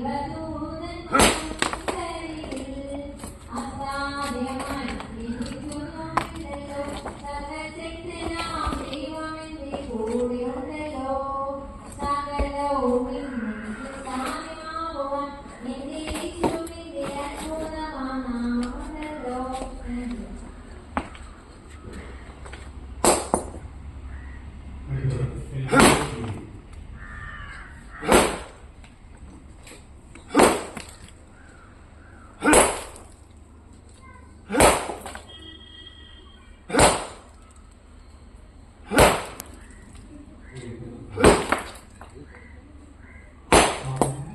ಇವತ್ತು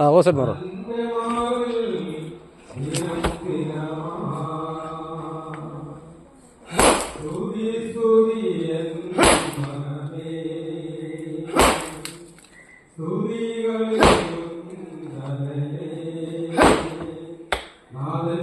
ആ ഓസൻ പറ. നാഥൻ